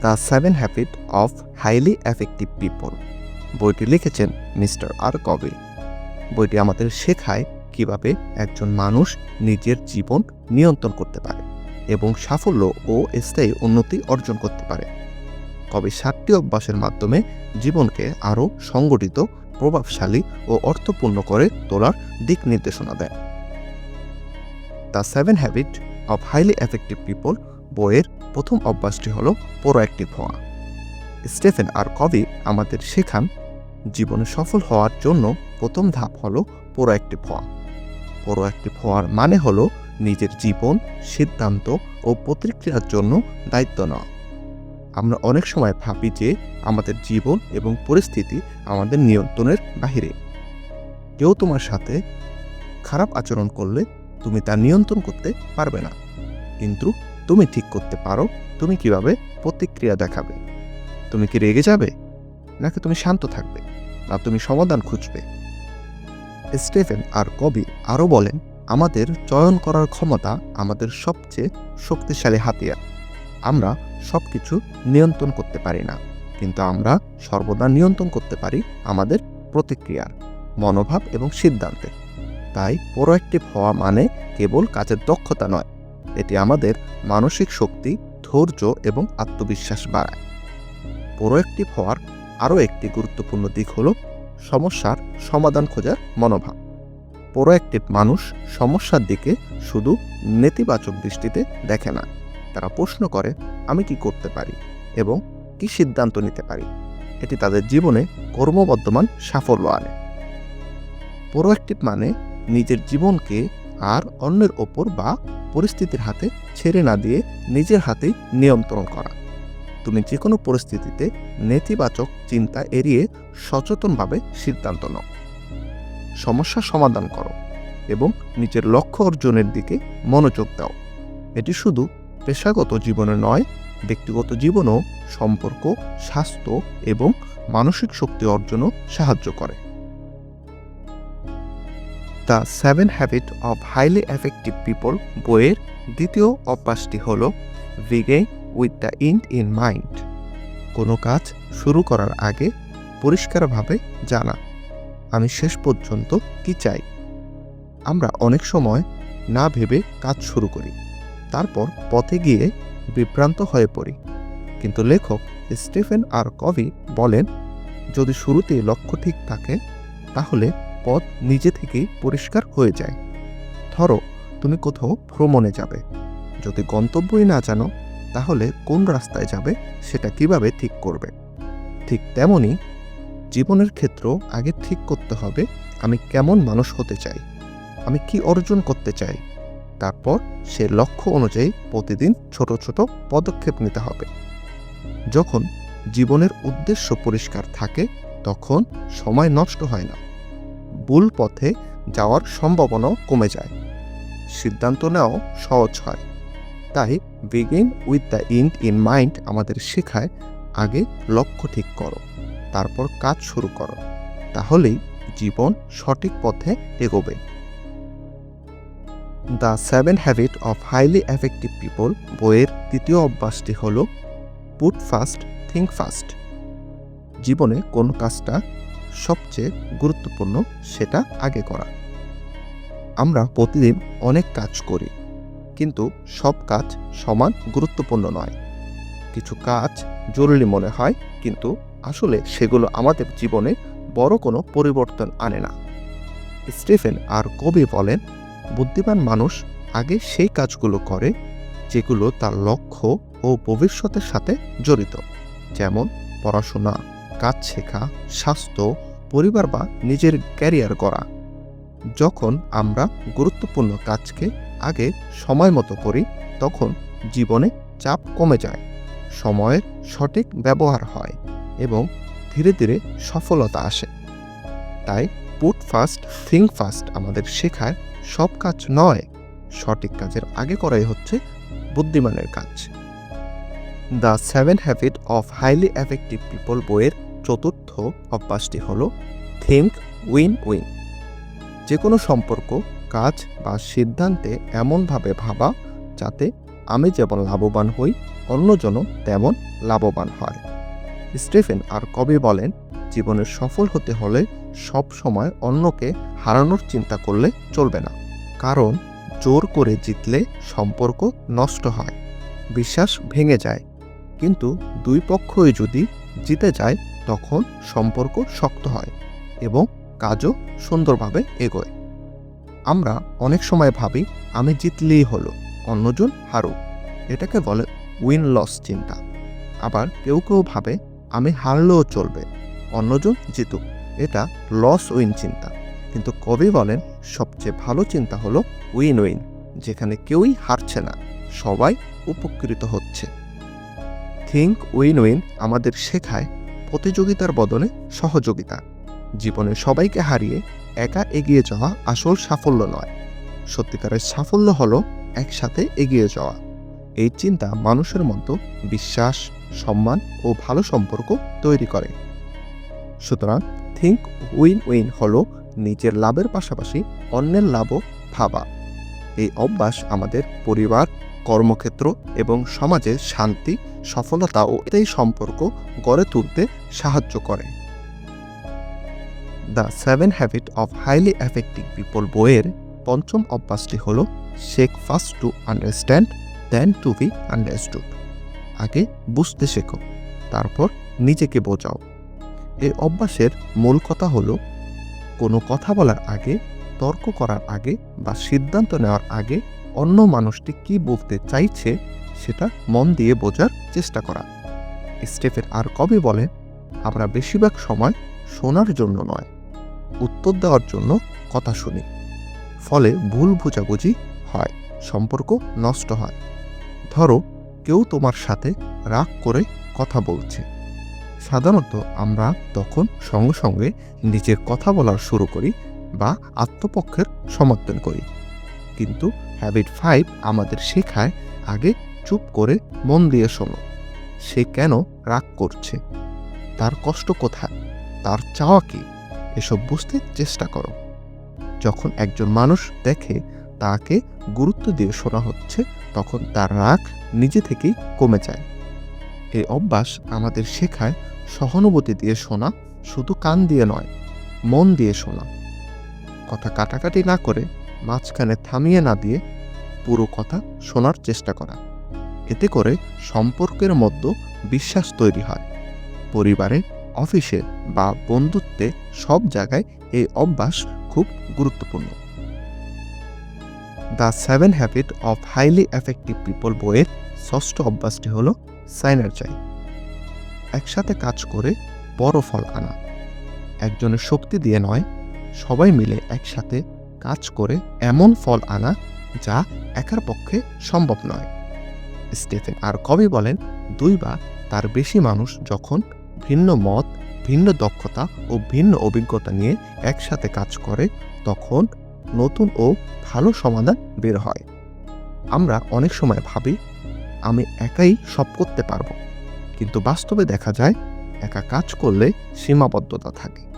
The seven habit of highly effective people. বইটি লিখেছেন mister আর কবে। বইটি আমাদের শেখায় কীভাবে একজন মানুষ নিজের জীবন নিয়ন্ত্রণ করতে পারে এবং সাফল্য ও স্থায়ী উন্নতি অর্জন করতে পারে। কবে সাতটি অভ্যাসের মাধ্যমে জীবনকে আরও সংগঠিত, প্রভাবশালী ও অর্থপূর্ণ করে তোলার দিক নির্দেশনা দেয়। The seven habit of highly effective people বইয়ের প্রথম অভ্যাসটি হল প্রোঅ্যাক্টিভ হওয়া। স্টেফেন আর কবি আমাদের শেখান জীবনে সফল হওয়ার জন্য প্রথম ধাপ হল প্রোঅ্যাক্টিভ হওয়া। প্রোঅ্যাক্টিভ হওয়ার মানে হল নিজের জীবন, সিদ্ধান্ত ও প্রতিক্রিয়ার জন্য দায়িত্ব নেওয়া। আমরা অনেক সময় ভাবি যে আমাদের জীবন এবং পরিস্থিতি আমাদের নিয়ন্ত্রণের বাহিরে। কেউ তোমার সাথে খারাপ আচরণ করলে তুমি তা নিয়ন্ত্রণ করতে পারবে না। কিন্তু তুমি ঠিক করতে পারো, তুমি কীভাবে প্রতিক্রিয়া দেখাবে? তুমি কি রেগে যাবে? নাকি তুমি শান্ত থাকবে? না তুমি সমাধান খুঁজবে? স্টেফেন আর কবি আরও বলেন, আমাদের চয়ন করার ক্ষমতা আমাদের সবচেয়ে শক্তিশালী হাতিয়ার। আমরা সব কিছু নিয়ন্ত্রণ করতে পারি না, কিন্তু আমরা সর্বদা নিয়ন্ত্রণ করতে পারি আমাদের প্রতিক্রিয়ার মনোভাব এবং সিদ্ধান্তের তাই প্রোঅ্যাক্টিভ হওয়া মানে কেবল কাজের দক্ষতা নয় আমাদের মানসিক শক্তি, ধৈর্য এবং আত্মবিশ্বাস বাড়ায়। প্রোঅ্যাক্টিভ হওয়ার আরও একটি গুরুত্বপূর্ণ দিক হল সমস্যার সমাধান খোঁজার মনোভাব। প্রোঅ্যাক্টিভ মানুষ সমস্যার দিকে শুধু নেতিবাচক দৃষ্টিতে দেখে না, তারা প্রশ্ন করে, আমি কি করতে পারি? এবং কি সিদ্ধান্ত নিতে পারি? এটি তাদের জীবনে কর্মবর্ধমান সাফল্য আনে। প্রোঅ্যাক্টিভ মানে নিজের জীবনকে আর অন্যের ওপর বা পরিস্থিতির হাতে ছেড়ে না দিয়ে নিজের হাতে নিয়ন্ত্রণ করা। তুমি যে কোনো পরিস্থিতিতে নেতিবাচক চিন্তা এড়িয়ে সচেতনভাবে সিদ্ধান্ত নাও। সমস্যা সমাধান করো এবং নিজের লক্ষ্য অর্জনের দিকে মনোযোগ দাও। এটি শুধু পেশাগত জীবনে নয়, ব্যক্তিগত জীবনও সম্পর্ক, স্বাস্থ্য এবং মানসিক শক্তি অর্জনও সাহায্য করে। The seven habit of highly effective people বইয়ের দ্বিতীয় অভ্যাসটি হল ভিগে with the end in mind. কোনো কাজ শুরু করার আগে পরিষ্কারভাবে জানা, আমি শেষ পর্যন্ত কি চাই? আমরা অনেক সময় না ভেবে কাজ শুরু করি, তারপর পথে গিয়ে বিভ্রান্ত হয়ে পড়ি। কিন্তু লেখক স্টিফেন আর কভি বলেন, যদি শুরুতেই লক্ষ্য ঠিক থাকে, তাহলে পথ নিজে থেকেই পরিষ্কার হয়ে যায়। ধরো, তুমি কোথাও ভ্রমণে যাবে। যদি গন্তব্যই না জানো, তাহলে কোন রাস্তায় যাবে সেটা কীভাবে ঠিক করবে? ঠিক তেমনই জীবনের ক্ষেত্র আগে ঠিক করতে হবে, আমি কেমন মানুষ হতে চাই, আমি কি অর্জন করতে চাই। তারপর সে লক্ষ্য অনুযায়ী প্রতিদিন ছোট ছোট পদক্ষেপ নিতে হবে। যখন জীবনের উদ্দেশ্য পরিষ্কার থাকে, তখন সময় নষ্ট হয় না। ভুল পথে যাওয়ার সম্ভাবনাও কমে যায়। সিদ্ধান্ত নেওয়াও সহজ হয়। তাই begin with the end in mind আমাদের শেখায়, আগে লক্ষ্য ঠিক করো, তারপর কাজ শুরু করো, তাহলেই জীবন সঠিক পথে এগোবে। The seven habit of highly effective people বইয়ের তৃতীয় অভ্যাসটি হল পুট ফাস্ট থিঙ্ক ফাস্ট জীবনে কোন কাজটা সবচেয়ে গুরুত্বপূর্ণ সেটা আগে করা। আমরা প্রতিদিন অনেক কাজ করি, কিন্তু সব কাজ সমান গুরুত্বপূর্ণ নয়। কিছু কাজ জরুরি মনে হয়, কিন্তু আসলে সেগুলো আমাদের জীবনে বড় কোনো পরিবর্তন আনে না। স্টিফেন আর কবি বলেন, বুদ্ধিমান মানুষ আগে সেই কাজগুলো করে, যেগুলো তার লক্ষ্য ও ভবিষ্যতের সাথে জড়িত, যেমন পড়াশোনা কাজ শেখা, স্বাস্থ্য, পরিবার বা নিজের ক্যারিয়ার করা যখন আমরা গুরুত্বপূর্ণ কাজকে আগে সময় মতো করি, তখন জীবনে চাপ কমে যায়, সময়ের সঠিক ব্যবহার হয় এবং ধীরে ধীরে সফলতা আসে। তাই পুট ফাস্ট থিঙ্ক ফাস্ট আমাদের শেখায় সব কাজ নয়, সঠিক কাজের আগে করাই হচ্ছে বুদ্ধিমানের কাজ। The seven habit of highly effective people বইয়ের চতুর্থ অভ্যাসটি হল থিঙ্ক উইন উইন যে কোনো সম্পর্ক, কাজ বা সিদ্ধান্তে এমনভাবে ভাবা যাতে আমি যেমন লাভবান হই, অন্যজনও তেমন লাভবান হয়। স্টিফেন আর কবি বলেন জীবনে সফল হতে হলে সব সময় অন্যকে হারানোর চিন্তা করলে চলবে না। কারণ জোর করে জিতলে সম্পর্ক নষ্ট হয়, বিশ্বাস ভেঙে যায়। কিন্তু দুই পক্ষই যদি জিতে যায় তখন সম্পর্ক শক্ত হয় এবং কাজও সুন্দরভাবে এগোয়। আমরা অনেক সময় ভাবি, আমি জিতলেই হলো, অন্যজন হারুক। এটাকে বলে উইন লস চিন্তা। আবার কেউ কেউ ভাবে, আমি হারলেও চলবে, অন্যজন জিতুক। এটা লস উইন চিন্তা। কিন্তু কবি বলেন, সবচেয়ে ভালো চিন্তা হলো উইন উইন যেখানে কেউই হারছে না, সবাই উপকৃত হচ্ছে। থিঙ্ক উইন উইন আমাদের শেখায় প্রতিযোগিতার বদলে সহযোগিতা। জীবনে সবাইকে হারিয়ে একা এগিয়ে যাওয়া আসল সাফল্য নয়। সত্যিকারের সাফল্য হলো একসাথে এগিয়ে যাওয়া। এই চিন্তা মানুষের মতো বিশ্বাস, সম্মান ও ভালো সম্পর্ক তৈরি করে। সুতরাং থিঙ্ক উইন উইন হলো নিজের লাভের পাশাপাশি অন্যের লাভও ভাবা। এই অভ্যাস আমাদের পরিবার কর্মক্ষেত্র এবং সমাজে শান্তি, সফলতা ও এই সম্পর্ক গড়ে তুলতে সাহায্য করে। The seven habit of highly effective people বইয়ের পঞ্চম অভ্যাসটি হল seek first to understand, then to be understood. আগে বুঝতে শেখো, তারপর নিজেকে বোঝাও। এই অভ্যাসের মূল কথা হল, কোনো কথা বলার আগে তর্ক করার আগে বা সিদ্ধান্ত নেওয়ার আগে অন্য মানুষটি কি বলতে চাইছে সেটা মন দিয়ে বোঝার চেষ্টা করা। স্টেফেন আর কবে বলেন, আমরা বেশিরভাগ সময় শোনার জন্য নয়, উত্তর দেওয়ার জন্য কথা শুনি। ফলে ভুল বোঝাবুঝি হয়, সম্পর্ক নষ্ট হয়। ধরো, কেউ তোমার সাথে রাগ করে কথা বলছে। সাধারণত আমরা তখন সঙ্গে সঙ্গে নিজের কথা বলার শুরু করি বা আত্মপক্ষের সমর্থন করি। কিন্তু হ্যাবিট ফাইভ আমাদের শেখায় আগে চুপ করে মন দিয়ে শোনো, সে কেন রাগ করছে, তার কষ্ট কোথায়, তার চাওয়া কি, এসব বুঝতে চেষ্টা করো। যখন একজন মানুষ দেখে তাকে গুরুত্ব দিয়ে শোনা হচ্ছে, তখন তার রাগ নিজে থেকেই কমে যায়। এই অভ্যাস আমাদের শেখায় সহানুভূতি দিয়ে শোনা শুধু কান দিয়ে নয়, মন দিয়ে শোনা। কথা কাটাকাটি না করে মাঝখানে থামিয়ে না দিয়ে পুরো কথা শোনার চেষ্টা করা। এতে করে সম্পর্কের মধ্যে বিশ্বাস তৈরি হয়। পরিবারে অফিসে বা বন্ধুত্বে সব জায়গায় এই অভ্যাস খুব গুরুত্বপূর্ণ। The seven habit of highly effective people বইয়ের ষষ্ঠ অভ্যাসটি হল সাইনার্জাই একসাথে কাজ করে বড় ফল আনা। একজনের শক্তি দিয়ে নয় সবাই মিলে একসাথে কাজ করে এমন ফল আনা যা একার পক্ষে সম্ভব নয়। স্টেফেন আর কবি বলেন, দুই বা তার বেশি মানুষ যখন ভিন্ন মত, ভিন্ন দক্ষতা ও ভিন্ন অভিজ্ঞতা নিয়ে একসাথে কাজ করে, তখন নতুন ও ভালো সমাধান বের হয়। আমরা অনেক সময় ভাবি, আমি একাই সব করতে পারব। কিন্তু বাস্তবে দেখা যায়, একা কাজ করলে সীমাবদ্ধতা থাকে।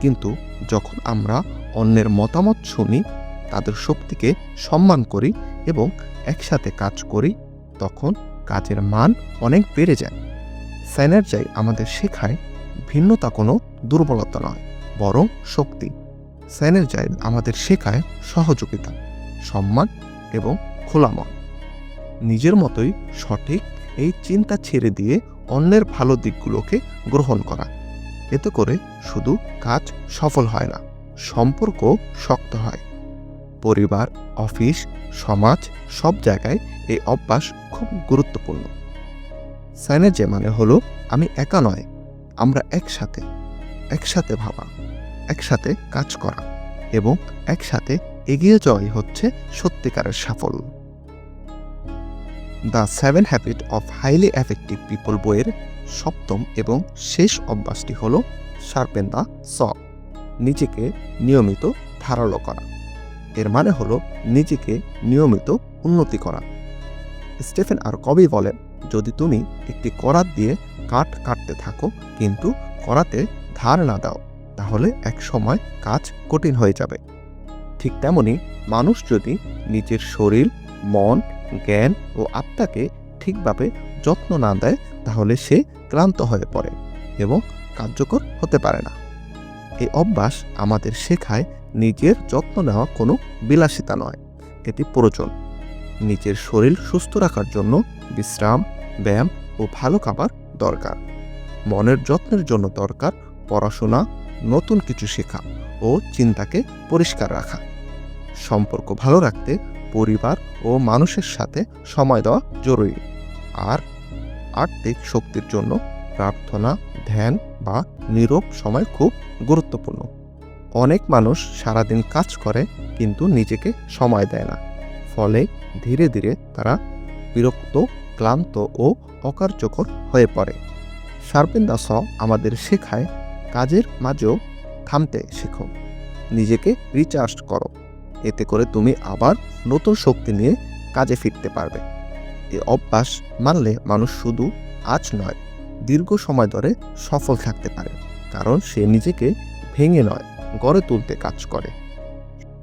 কিন্তু যখন আমরা অন্যের মতামত শুনি, তাদের শক্তিকে সম্মান করি এবং একসাথে কাজ করি, তখন কাজের মান অনেক বেড়ে যায়। স্যানার্জাই আমাদের শেখায় ভিন্নতা কোনো দুর্বলতা নয়, বরং শক্তি। স্যানার্জাই আমাদের শেখায় সহযোগিতা, সম্মান এবং খোলা মন নিজের মতোই সঠিক এই চিন্তা ছেড়ে দিয়ে অন্যের ভালো দিকগুলোকে গ্রহণ করা। এতে করে শুধু কাজ সফল হয় না সম্পর্ক শক্ত হয়। পরিবার, অফিস, সমাজ, সব জায়গায় এই অভ্যাস খুব গুরুত্বপূর্ণ। সাইনেজে মানে হলো, আমি একা নয়, আমরা একসাথে একসাথে ভাবা, একসাথে কাজ করা এবং একসাথে এগিয়ে যাওয়াই হচ্ছে সত্যিকারের সাফল্য। The seven habit of highly effective people বইয়ের সপ্তম এবং শেষ অভ্যাসটি হল শার্পেন দ্য স, নিজেকে নিয়মিত ধারালো করা। এর মানে হলো নিজেকে নিয়মিত উন্নতি করা। স্টেফেন আর কবি বলেন, যদি তুমি একটি করাত দিয়ে কাঠ কাটতে থাকো, কিন্তু করাতে ধার না দাও, তাহলে এক সময় কাজ কঠিন হয়ে যাবে। ঠিক তেমনি মানুষ যদি নিজের শরীর, মন, জ্ঞান ও আত্মাকে ঠিকভাবে যত্ন না দেয় তাহলে সে ক্লান্ত হয়ে পড়ে এবং কার্যকর হতে পারে না। এই অভ্যাস আমাদের শেখায় নিজের যত্ন নেওয়া কোনো বিলাসিতা নয়, এটি প্রয়োজন। নিজের শরীর সুস্থ রাখার জন্য বিশ্রাম, ব্যায়াম ও ভালো খাবার দরকার। মনের যত্নের জন্য দরকার পড়াশোনা, নতুন কিছু শেখা ও চিন্তাকে পরিষ্কার রাখা। সম্পর্ক ভালো রাখতে পরিবার ও মানুষের সাথে সময় দেওয়া জরুরি। আর আর্থিক শক্তির জন্য প্রার্থনা, ধ্যান বা নীরব সময় খুব গুরুত্বপূর্ণ। অনেক মানুষ সারাদিন কাজ করে কিন্তু নিজেকে সময় দেয় না। ফলে ধীরে ধীরে তারা বিরক্ত, ক্লান্ত ও অকার্যকর হয়ে পড়ে। শার্পেন দাস আমাদের শেখায়, কাজের মাঝেও থামতে শেখো। নিজেকে রিচার্জ করো। এতে করে তুমি আবার নতুন শক্তি নিয়ে কাজে ফিরতে পারবে। এই অভ্যাস মানলে মানুষ শুধু আজ নয়, দীর্ঘ সময় ধরে সফল থাকতে পারে। কারণ সে নিজেকে ভেঙে নয়, গড়ে তুলতে কাজ করে।